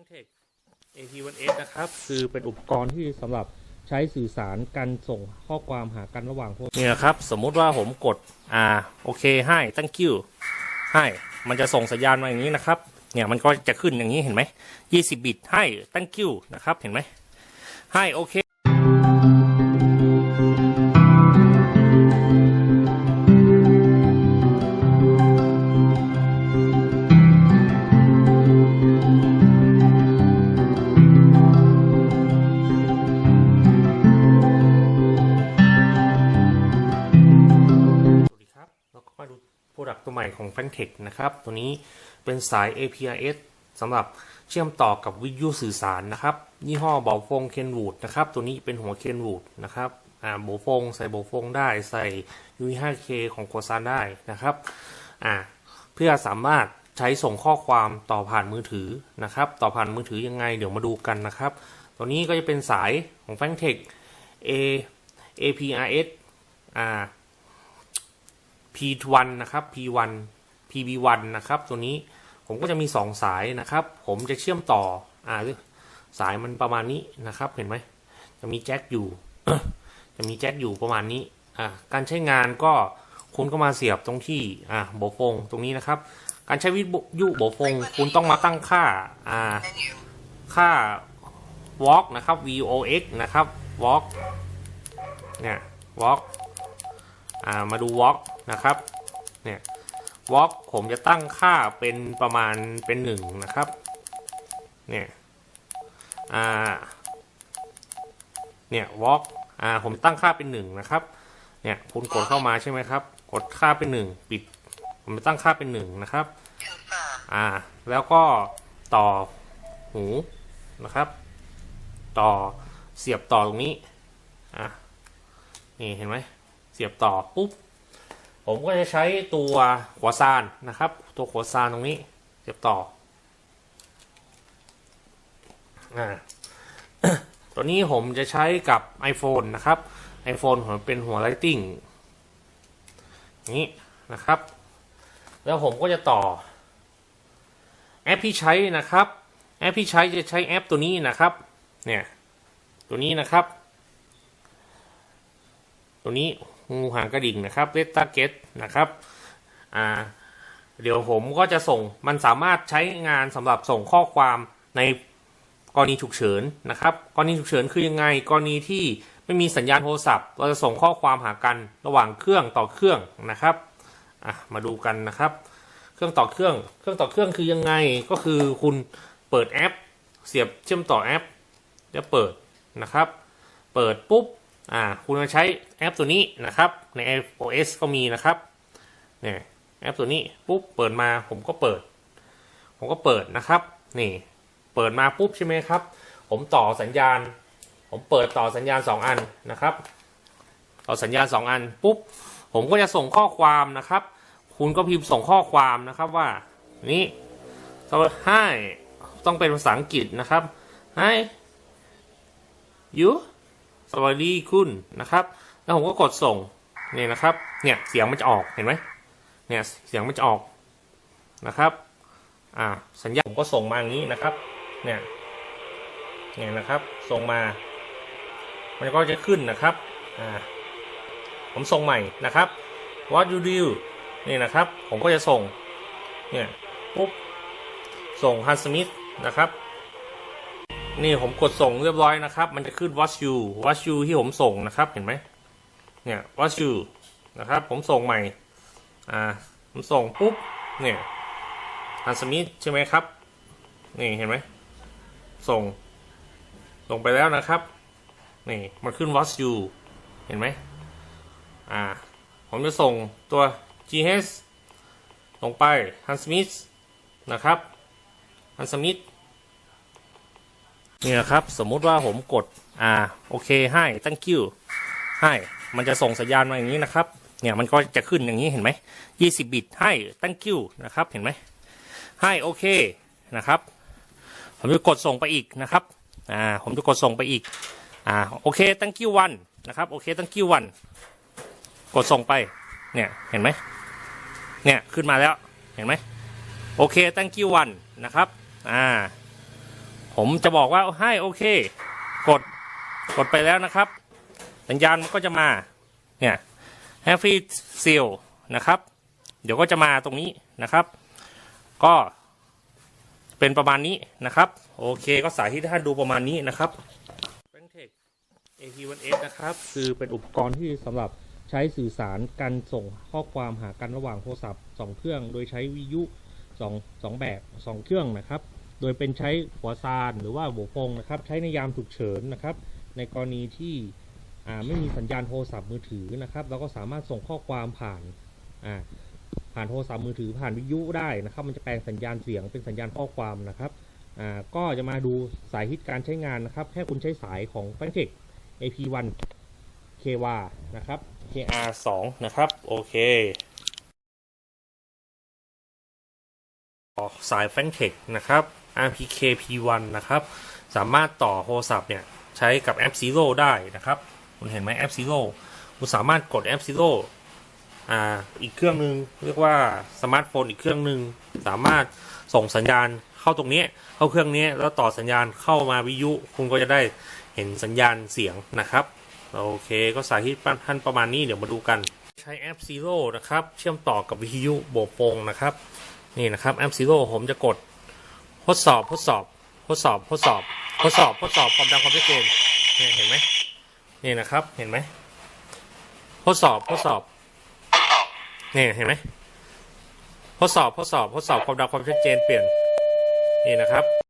n t e c AT1S นะครับ คือเป็นอุปกรณ์ที่สำหรับใช้สื่อสารการส่งข้อความหากันระหว่างพวกเนี่ยครับ สมมุติว่าผมกดอ่าโอเคให้ thank you ให้มันจะส่งสัญญาณมาอย่างนี้นะครับ เนี่ยมันก็จะขึ้นอย่างนี้เห็นไหม 20 บิตให้ thank you นะครับ เห็นไหมให้โอเค ดูโปรดักต์ตัวใหม่ของ f a n t e c h นะครับ ตัวนี้เป็นสาย APRS สำหรับเชื่อมต่อกับวิทยุสื่อสารนะครับ ยี่ห้อเบาฟงเคนวูดนะครับ ตัวนี้เป็นหัวเคนวูดนะครับอ่าโบฟงใส่โบฟงได้ใส่ U5K ของโคซานได้นะครับอ่าเพื่อสามารถใช้ส่งข้อความต่อผ่านมือถือนะครับ ต่อผ่านมือถือยังไงเดี๋ยวมาดูกันนะครับ ตัวนี้ก็จะเป็นสายของ f a n t e c h A APRS อ่า P1 นะครับ P1 PB1 นะครับ ตัวนี้ผมก็จะมี 2 สายนะครับ ผมจะเชื่อมต่ออ่าสายมันประมาณนี้นะครับ เห็นไหมจะมีแจ็คอยู่ จะมีแจ็คอยู่ประมาณนี้อ่าการใช้งานก็คุณก็มาเสียบตรงที่อ่าโบฟงตรงนี้นะครับ การใช้วิทยุโบฟงคุณต้องมาตั้งค่าอ่าค่า walk นะครับ vox นะครับ walk เนี่ย walk อ่ามาดู walk นะครับเนี่ย walk ผมจะตั้งค่าเป็นประมาณเป็นหนึ่งนะครับเนี่ยอ่าเนี่ย walk อ่าผมตั้งค่าเป็นหนึ่งนะครับเนี่ยคุณกดเข้ามาใช่ไหมครับ กดค่าเป็นหนึ่งปิด ผมจะตั้งค่าเป็นหนึ่งนะครับอ่าแล้วก็ต่อหูนะครับ ต่อเสียบต่อตรงนี้อะนี่เห็นไหม เสียบต่อปุ๊บผมก็จะใช้ตัวหัวซานนะครับ ตัวหัวซานตรงนี้เสียบต่ออ่าตัวนี้ผมจะใช้กับ iPhone นะครับ iPhone ผมเป็นหัว Lighting นี้นะครับ แล้วผมก็จะต่อ แอปที่ใช้นะครับ แอปที่ใช้จะใช้แอปตัวนี้นะครับ เนี่ย ตัวนี้นะครับ ตัวนี้ งูหางกระดิ่งนะครับเลตตาเกตนะครับอ่าเดี๋ยวผมก็จะส่งมันสามารถใช้งานสำหรับส่งข้อความในกรณีฉุกเฉินนะครับกรณีฉุกเฉินคือยังไงกรณีที่ไม่มีสัญญาณโทรศัพท์ เราจะส่งข้อความหากันระหว่างเครื่องต่อเครื่องนะครับอะมาดูกันนะครับ เครื่องต่อเครื่อง เครื่องต่อเครื่องคือยังไงก็คือคุณเปิดแอป เสียบเชื่อมต่อแอปจะเปิดนะครับ เปิดปุ๊บ อ่าคุณมาใช้แอปตัวนี้นะครับ ใน iOS ก็มีนะครับเนี่ยแอปตัวนี้ปุ๊บเปิดมาผมก็เปิด ผมก็เปิดนะครับ นี่ เปิดมาปุ๊บใช่ไหมครับ ผมต่อสัญญาณ ผมเปิดต่อสัญญาณ 2 อันนะครับ ต่อสัญญาณ 2 อันปุ๊บผมก็จะส่งข้อความนะครับ คุณก็พิมพ์ส่งข้อความนะครับว่า นี่สวัสดีให้ต้องเป็นภาษาอังกฤษนะครับให้ยู สวัสดีคุณนะครับ แล้วผมก็กดส่งเนี่ยนะครับ เนี่ยเสียงมันจะออกเห็นไหมเนี่ยเสียงมันจะออกนะครับ อ่าสัญญาผมก็ส่งมาอย่างนี้นะครับ เนี่ยเนี่ยนะครับ ส่งมา มันก็จะขึ้นนะครับ อ่า ผมส่งใหม่นะครับ what you do นี่นะครับ ผมก็จะส่ง เนี่ย ปุ๊บ ส่งฮันสมิธนะครับ นี่ผมกดส่งเรียบร้อยนะครับ มันจะขึ้น watch you watch you ที่ผมส่งนะครับเห็นไหมเนี่ย watch you นะครับ ผมส่งใหม่ อ่า ผมส่งปุ๊บ เนี่ยฮันสมิธใช่ไหมครับ นี่เห็นไหม ส่ง ส่งไปแล้วนะครับ นี่ มันขึ้น watch you เห็นไหม อ่า ผมจะส่งตัว GH ลงไปฮันสมิธนะครับฮันสมิธ นี่นะครับ สมมุติว่าผมกดอ่าโอเคให้ thank you ให้ มันจะส่งสัญญาณมาอย่างนี้นะครับ เนี่ยมันก็จะขึ้นอย่างนี้เห็นไหม20บิตให้ thank you นะครับเห็นไหมให้โอเคนะครับ ผมจะกดส่งไปอีกนะครับอ่าผมจะกดส่งไปอีกอ่าโอเค thank you one นะครับโอเค thank you one กดส่งไปเนี่ยเห็นไหมเนี่ยขึ้นมาแล้วเห็นไหมโอเค thank you one นะครับอ่า ผมจะบอกว่าให้โอเค กดกดไปแล้วนะครับสัญญาณมันก็จะมา เนี่ย Happy Seal นะครับ เดี๋ยวก็จะมาตรงนี้นะครับ ก็เป็นประมาณนี้นะครับ โอเคก็สาธิตให้ท่านดูประมาณนี้นะครับ f r a n t e c AP1S นะครับ คือเป็นอุปกรณ์ที่สำหรับใช้สื่อสารการส่งข้อความหากันระหว่างโทรศัพท์ 2 เครื่อง โดยใช้วิทยุ2 2แบบ 2 เครื่องนะครับ โดยเป็นใช้หัวซานหรือว่าหัวฟงนะครับ ใช้ในยามฉุกเฉินนะครับ ในกรณีที่ไม่มีสัญญาณโทรศัพท์มือถือนะครับ เราก็สามารถส่งข้อความผ่านผ่านโทรศัพท์มือถือผ่านวิทยุได้นะครับ มันจะแปลงสัญญาณเสียงเป็นสัญญาณข้อความนะครับก็จะมาดูสายฮิตการใช้งานนะครับ แค่คุณใช้สายของ f a n t e c AP1 KWA นะครับ KR2 นะครับ โอเคต่อสาย f a n t e c นะครับ RPK P1 นะครับ สามารถต่อโทรศัพท์เนี่ยใช้กับแอป Zero ได้นะครับ คุณเห็นไหมแอป Zero คุณสามารถกดแอป Zero อ่าอีกเครื่องหนึ่งเรียกว่าสมาร์ทโฟนอีกเครื่องหนึ่งสามารถส่งสัญญาณเข้าตรงนี้เข้าเครื่องนี้แล้วต่อสัญญาณเข้ามาวิทยุ คุณก็จะได้เห็นสัญญาณเสียงนะครับ โอเคก็สาธิตท่านประมาณนี้เดี๋ยวมาดูกันใช้แอป Zero นะครับ เชื่อมต่อกับวิทยุโบโปงนะครับ นี่นะครับแอป Zero ผมจะกด ทดสอบทดสอบทดสอบทดสอบทดสอบทดสอบความดังความชัดเจนเนี่ยเห็นไหมนี่นะครับเห็นไหมทดสอบทดสอบนี่เห็นไหมทดสอบทดสอบทดสอบความดังความชัดเจนเปลี่ยนนี่นะครับ